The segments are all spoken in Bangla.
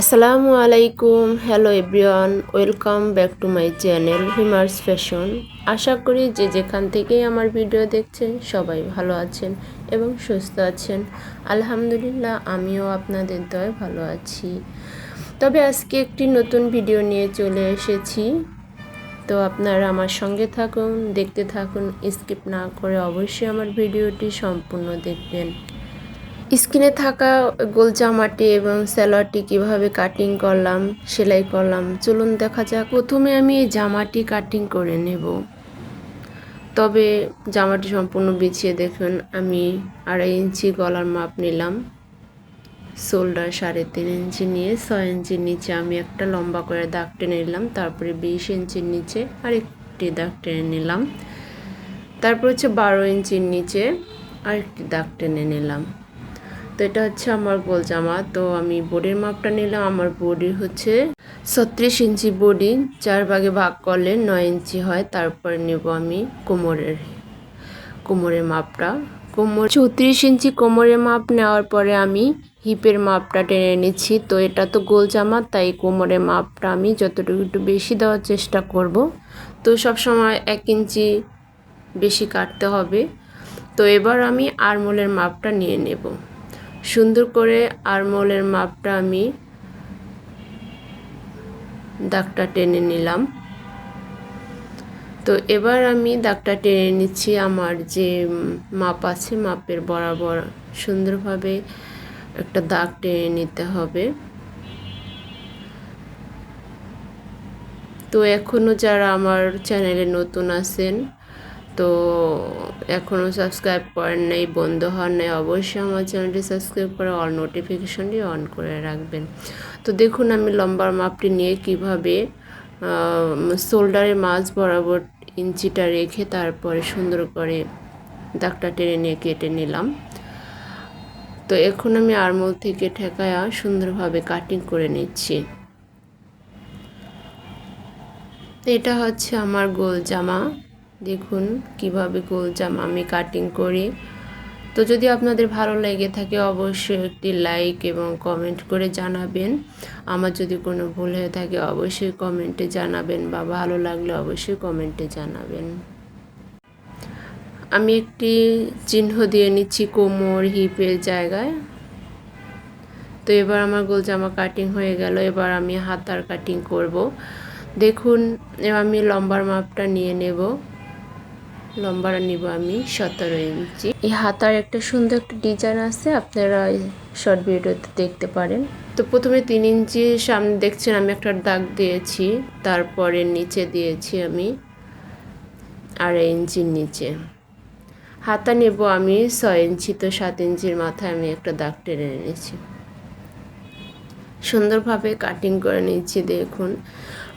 আসসালামু আলাইকুম, hello everyone, welcome back to my channel হিমার্স fashion. আশা করি যে যেখান থেকেই আমার ভিডিও দেখছেন, সবাই ভালো আছেন এবং সুস্থ আছেন। আলহামদুলিল্লাহ, আমিও আপনাদের দয় ভালো আছি। তবে আজকে একটি নতুন ভিডিও নিয়ে চলে এসেছি। তো আপনারা আমার সঙ্গে থাকুন, দেখতে থাকুন, স্কিপ না করে অবশ্যই আমার ভিডিওটি সম্পূর্ণ দেখবেন। স্কিনে থাকা গোল জামাটি এবং স্যালোয়ারটি কীভাবে কাটিং করলাম, সেলাই করলাম, চলুন দেখা যাক। প্রথমে আমি এই জামাটি কাটিং করে নেব। তবে জামাটি সম্পূর্ণ বিছিয়ে দেখুন, আমি আড়াই ইঞ্চি গলার মাপ নিলাম। শোল্ডার সাড়ে তিন ইঞ্চি নিয়ে ছয় ইঞ্চির নিচে আমি একটা লম্বা করে দাগ টেনে নিলাম, তারপরে বিশ ইঞ্চির নিচে আরেকটি দাগ টেনে নিলাম। তারপর হচ্ছে বারো ইঞ্চির নিচে আরেকটি দাগ টেনে নিলাম। তো এটা হচ্ছে আমার গোল জামা। তো আমি বডির মাপটা নিলাম, আমার বডি হচ্ছে ছত্রিশ ইঞ্চি বডি চার ভাগে ভাগ করলে নয় ইঞ্চি হয়, তারপরে নেব আমি কোমরের কোমরের মাপটা। কোমর চৌত্রিশ ইঞ্চি কোমরের মাপ নেওয়ার পরে আমি হিপের মাপটা টেনে নিচ্ছি। তো এটা তো গোল জামা, তাই কোমরের মাপটা আমি যতটুকু একটু বেশি দেওয়ার চেষ্টা করব। তো সব সময় এক ইঞ্চি বেশি কাটতে হবে। তো এবার আমি আরমোলের মাপটা নিয়ে নেব। সুন্দর করে আরমোলের মাপটা আমি দাগটা টেনে নিলাম। তো এবার আমি দাগটা টেনে নিচ্ছি আমার যে মাপ আছে, মাপের বরাবর সুন্দরভাবে একটা দাগ টেনে নিতে হবে। তো এখনও যারা আমার চ্যানেলে নতুন আছেন তো এখনও সাবস্ক্রাইব করেন নাই, বন্ধ হন নাই, অবশ্যই আমার চ্যানেলটি সাবস্ক্রাইব করে অল নোটিফিকেশনটি অন করে রাখবেন। তো দেখুন আমি লম্বার মাপটি নিয়ে কীভাবে শোল্ডারের মাছ বরাবর ইঞ্চিটা রেখে তারপরে সুন্দর করে দাগটা টেনে নিয়ে কেটে নিলাম। তো এখন আমি আরমোল থেকে ঠেকায়া সুন্দরভাবে কাটিং করে নিচ্ছি। এটা হচ্ছে আমার গোল জামা। দেখুন কীভাবে গোল জামা আমি কাটিং করি। তো যদি আপনাদের ভালো লেগে থাকে অবশ্যই একটি লাইক এবং কমেন্ট করে জানাবেন। আমার যদি কোনো ভুল হয়ে থাকে অবশ্যই কমেন্টে জানাবেন বা ভালো লাগলে অবশ্যই কমেন্টে জানাবেন। আমি একটি চিহ্ন দিয়ে নিচ্ছি কোমর হিপের জায়গায়। তো এবার আমার গোল জামা কাটিং হয়ে গেল, এবার আমি হাতার কাটিং করব। দেখুন আমি লম্বার মাপটা নিয়ে নেব। লম্বাটা নিব আমি, সতেরো ইঞ্চি। এই হাতার একটা সুন্দর একটা ডিজাইন আছে, আপনারা শর্ট ভিডিওতে দেখতে পারেন। তো প্রথমে তিন ইঞ্চি সামনে দেখছেন, আমি একটা দাগ দিয়েছি, তারপরে নিচে দিয়েছি আমি আড়াই ইঞ্চির নিচে। হাতা নেব আমি ছয় ইঞ্চি, তো সাত ইঞ্চির মাথায় আমি একটা দাগ টেনে নিয়েছি সুন্দরভাবে কাটিং করে নিচ্ছি, দেখুন।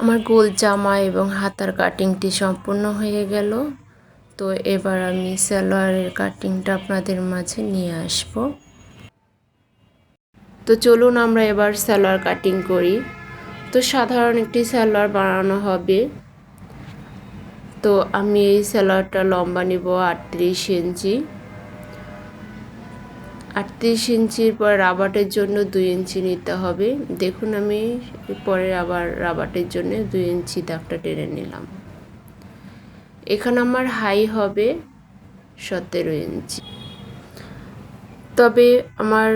আমার গোল জামা এবং হাতার কাটিংটি সম্পূর্ণ হয়ে গেল। তো এবার আমি সালোয়ারের কাটিংটা আপনাদের মাঝে নিয়ে আসব। তো চলুন আমরা এবার সালোয়ার কাটিং করি। তো সাধারণ একটি সালোয়ার বানানো হবে। তো আমি এই সালোয়ারটা লম্বা নিব আটত্রিশ ইঞ্চি। আটত্রিশ ইঞ্চির পর রাবাটের জন্য দুই ইঞ্চি নিতে হবে। দেখুন আমি পরে আবার রাবাটের জন্য দুই ইঞ্চি দাগটা টেনে নিলাম। এখানে আমার হাই হবে সতেরো ইঞ্চি। তবে আমার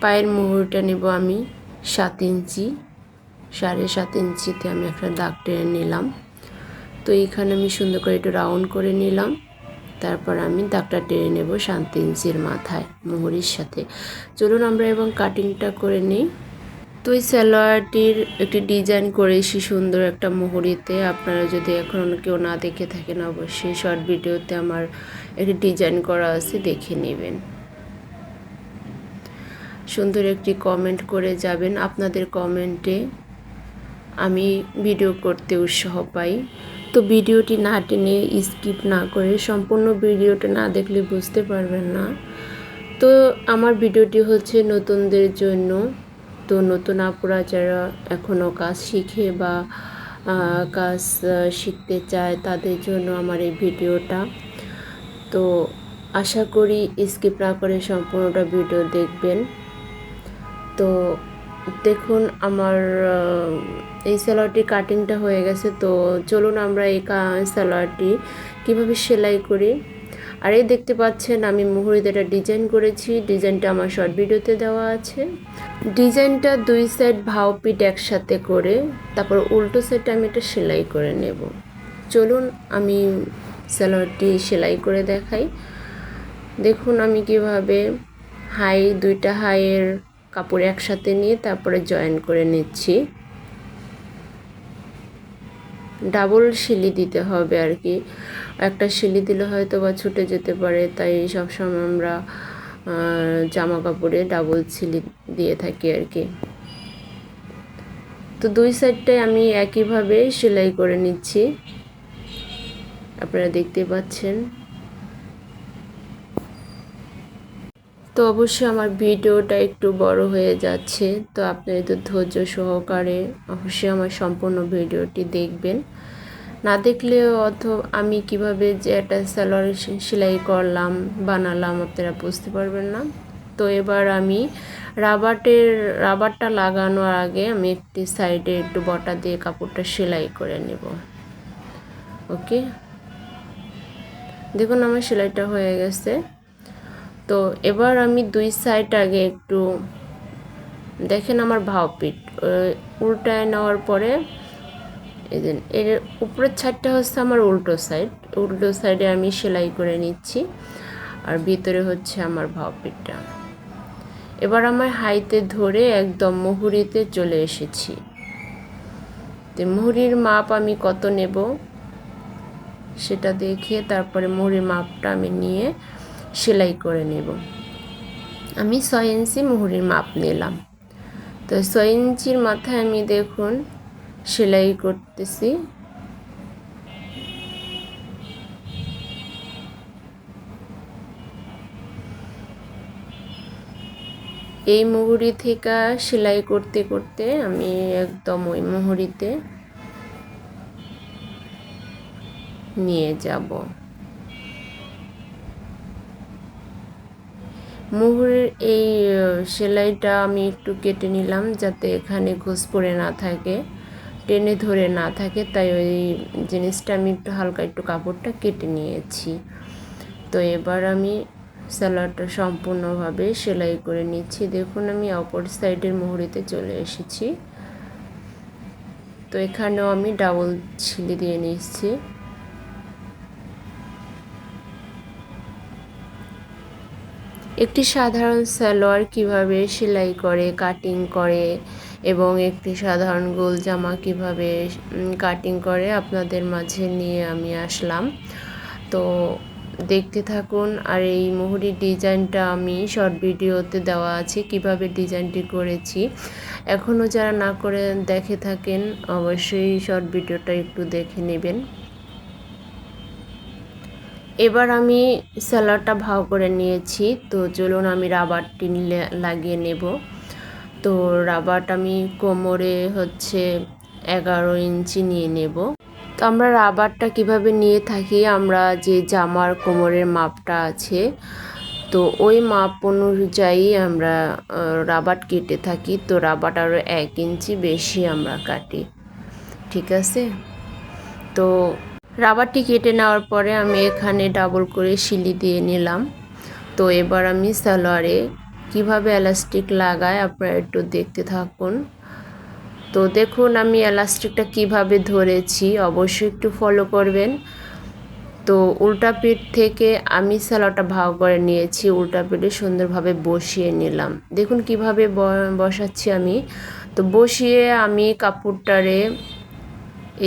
পায়ের মুহুরটা নেব আমি সাত ইঞ্চি, সাড়ে সাত ইঞ্চিতে আমি একটা দাগ টেনে নিলাম। তো এইখানে আমি সুন্দর করে একটু রাউন্ড করে নিলাম। তারপর আমি দাগটা টেনে নেব সাত ইঞ্চির মাথায় মুহুরির সাথে। চলুন আমরা এবং কাটিংটা করে নিই। তো এই সালোয়ারটির একটি ডিজাইন করেছি সুন্দর একটা মুহুরিতে আপনারা যদি এখন কেউ না দেখে থাকেন, অবশ্যই শর্ট ভিডিওতে আমার একটি ডিজাইন করা আছে, দেখে নেবেন। সুন্দর একটি কমেন্ট করে যাবেন। আপনাদের কমেন্টে আমি ভিডিও করতে উৎসাহ পাই। তো ভিডিওটি না টেনে স্কিপ না করে সম্পূর্ণ ভিডিওটা না দেখলে বুঝতে পারবেন না। তো আমার ভিডিওটি হচ্ছে নতুনদের জন্য। তো নতুন আপুরা যারা এখনও কাজ শিখে বা কাজ শিখতে চায় তাদের জন্য আমার এই ভিডিওটা। তো আশা করি স্কিপ না করে সম্পূর্ণটা ভিডিও দেখবেন। তো দেখুন আমার এই সালোয়ারটি কাটিংটা হয়ে গেছে। তো চলুন আমরা এই সালোয়ারটি কীভাবে সেলাই করি? আর এই দেখতে পাচ্ছেন, আমি মুহুরিতে একটা ডিজাইন করেছি। ডিজাইনটা আমার শর্ট ভিডিওতে দেওয়া আছে। ডিজাইনটা দুই সাইড ভাও পিট একসাথে করে, তারপর উল্টো সাইডটা আমি এটা সেলাই করে নেব। চলুন, আমি সালোয়ারটি সেলাই করে দেখাই। দেখুন আমি কীভাবে হাই দুইটা হাইয়ের কাপড় একসাথে নিয়ে তারপরে জয়েন করে নিচ্ছি। ডাবল শিলি দিতে হবে আর কি। একটা শিলি দিলে হয়তো বা ছুটে যেতে পারে, তাই সবসময় আমরা জামা কাপড়ে ডাবল শিলি দিয়ে থাকি আর কি। তো দুই সাইডটাই আমি একইভাবে সেলাই করে নিচ্ছি। আপনারা দেখতে পাচ্ছেন। তো অবশ্যই আমার ভিডিওটা একটু বড় হয়ে যাচ্ছে, তো আপনারা একটু ধৈর্য সহকারে অবশ্যই আমার সম্পূর্ণ ভিডিওটি দেখবেন। না দেখলেও অথ আমি কীভাবে যে একটা সালোয়ার সে- সেলাই করলাম, বানালাম, আপনারা বুঝতে পারবেন না। তো এবার আমি রাবারের রাবারটা লাগানোর আগে আমি একটি সাইডে একটু বটা দিয়ে কাপড়টা সেলাই করে নেব। ওকে? দেখুন আমার সেলাইটা হয়ে গেছে। তো এবার আমি দুই সাইড আগে একটু দেখেন আমার ভাওপিট উল্টায় নেওয়ার পরে এর উপরের ছাইডটা হচ্ছে আমার উল্টো সাইড উল্টো সাইডে আমি সেলাই করে নিচ্ছি আর ভিতরে হচ্ছে আমার ভাওপিটটা এবার আমার হাইতে ধরে একদম মুহুরিতে চলে এসেছি। তো মুহুরির মাপ আমি কত নেব সেটা দেখে তারপরে মুহুরির মাপটা আমি নিয়ে সেলাই করে নেব। আমি ছয় ইঞ্চি মুহুরির মাপ নিলাম। তো ছয় ইঞ্চির মাথায় আমি দেখুন সেলাই করতেছি। এই মুহুরি থেকে সেলাই করতে করতে আমি একদম ওই মুহুরিতে নিয়ে যাব। মুহুরের এই সেলাইটা আমি একটু কেটে নিলাম যাতে এখানে ঘুষ পড়ে না থাকে, টেনে ধরে না থাকে, তাই ওই জিনিসটা আমি একটু হালকা একটু কাপড়টা কেটে নিয়েছি। তো এবার আমি সালোয়ারটা সম্পূর্ণভাবে সেলাই করে নিচ্ছি। দেখুন আমি অপর সাইডের মুহুরিতে চলে এসেছি। তো এখানেও আমি ডাবল ছিলি দিয়ে নিচ্ছি। একটি সাধারণ সালোয়ার কীভাবে সেলাই করে কাটিং করে এবং একটি সাধারণ গোল জামা কীভাবে কাটিং করে আপনাদের মাঝে নিয়ে আমি আসলাম। তো দেখতে থাকুন, আর এই মুহুরির ডিজাইনটা আমি শর্ট ভিডিওতে দেওয়া আছে, কীভাবে ডিজাইনটি করেছি। এখনও যারা না করে দেখে থাকেন, অবশ্যই শর্ট ভিডিওটা একটু দেখে নেবেন। এবার আমি স্যালাডটা ভাও করে নিয়েছি। তো চলুন আমি রাবারটি লাগিয়ে নেব। তো রাবারটা আমি কোমরে হচ্ছে এগারো ইঞ্চি নিয়ে নেব। তো আমরা রাবারটা কীভাবে নিয়ে থাকি? আমরা যে জামার কোমরের মাপটা আছে, তো ওই মাপ অনুযায়ী আমরা রাবার কেটে থাকি। তো রাবার আরও এক ইঞ্চি বেশি আমরা কাটি। ঠিক আছে? তো রাবারটি কেটে নেওয়ার পরে আমি এখানে ডাবল করে শিলি দিয়ে নিলাম। তো এবার আমি সালোয়ারে কীভাবে এলাস্টিক লাগায় আপনারা একটু দেখতে থাকুন। তো দেখুন, আমি এলাস্টিকটা কীভাবে ধরেছি, অবশ্যই একটু ফলো করবেন। তো উল্টা পিঠ থেকে আমি সালোয়ারটা ভাগ করে নিয়েছি, উল্টা পিঠে সুন্দরভাবে বসিয়ে নিলাম। দেখুন কীভাবে বসাচ্ছি আমি। তো বসিয়ে আমি কাপড়টারে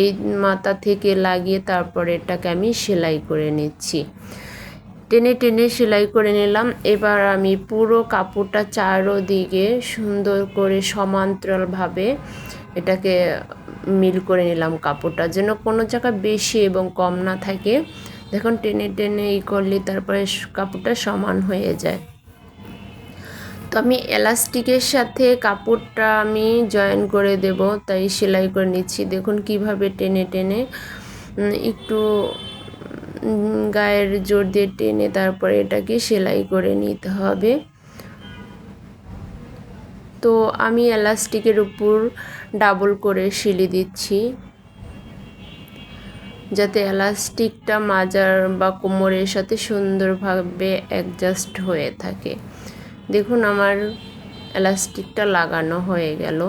এই মাথা থেকে লাগিয়ে তারপরে এটাকে আমি সেলাই করে নিচ্ছি। টেনে টেনে সেলাই করে নিলাম। এবার আমি পুরো কাপড়টা চারোদিকে সুন্দর করে সমান্তরালভাবে এটাকে মিল করে নিলাম কাপড়টা, যেন কোনো জায়গায় বেশি এবং কম না থাকে। দেখুন, টেনে টেনে ই করলে তারপরে কাপড়টা সমান হয়ে যায়। তো আমি এলাস্টিকের সাথে কাপড়টা আমি জয়েন করে দেব, তাই সেলাই করে নিচ্ছি। দেখুন কীভাবে টেনে টেনে একটু গায়ের জোর দিয়ে টেনে তারপরে এটাকে সেলাই করে নিতে হবে। তো আমি এলাস্টিকের উপর ডাবল করে শিলি দিচ্ছি, যাতে এলাস্টিকটা মাজার বা কোমরের সাথে সুন্দরভাবে অ্যাডজাস্ট হয়ে থাকে। দেখুন আমার এলাস্টিকটা লাগানো হয়ে গেল।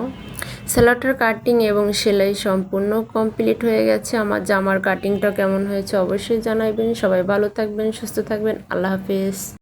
সেলাটার কাটিং এবং সেলাই সম্পূর্ণ কমপ্লিট হয়ে গেছে। আমার জামার কাটিংটা কেমন হয়েছে অবশ্যই জানাইবেন সবাই ভালো থাকবেন, সুস্থ থাকবেন। আল্লাহ হাফেজ।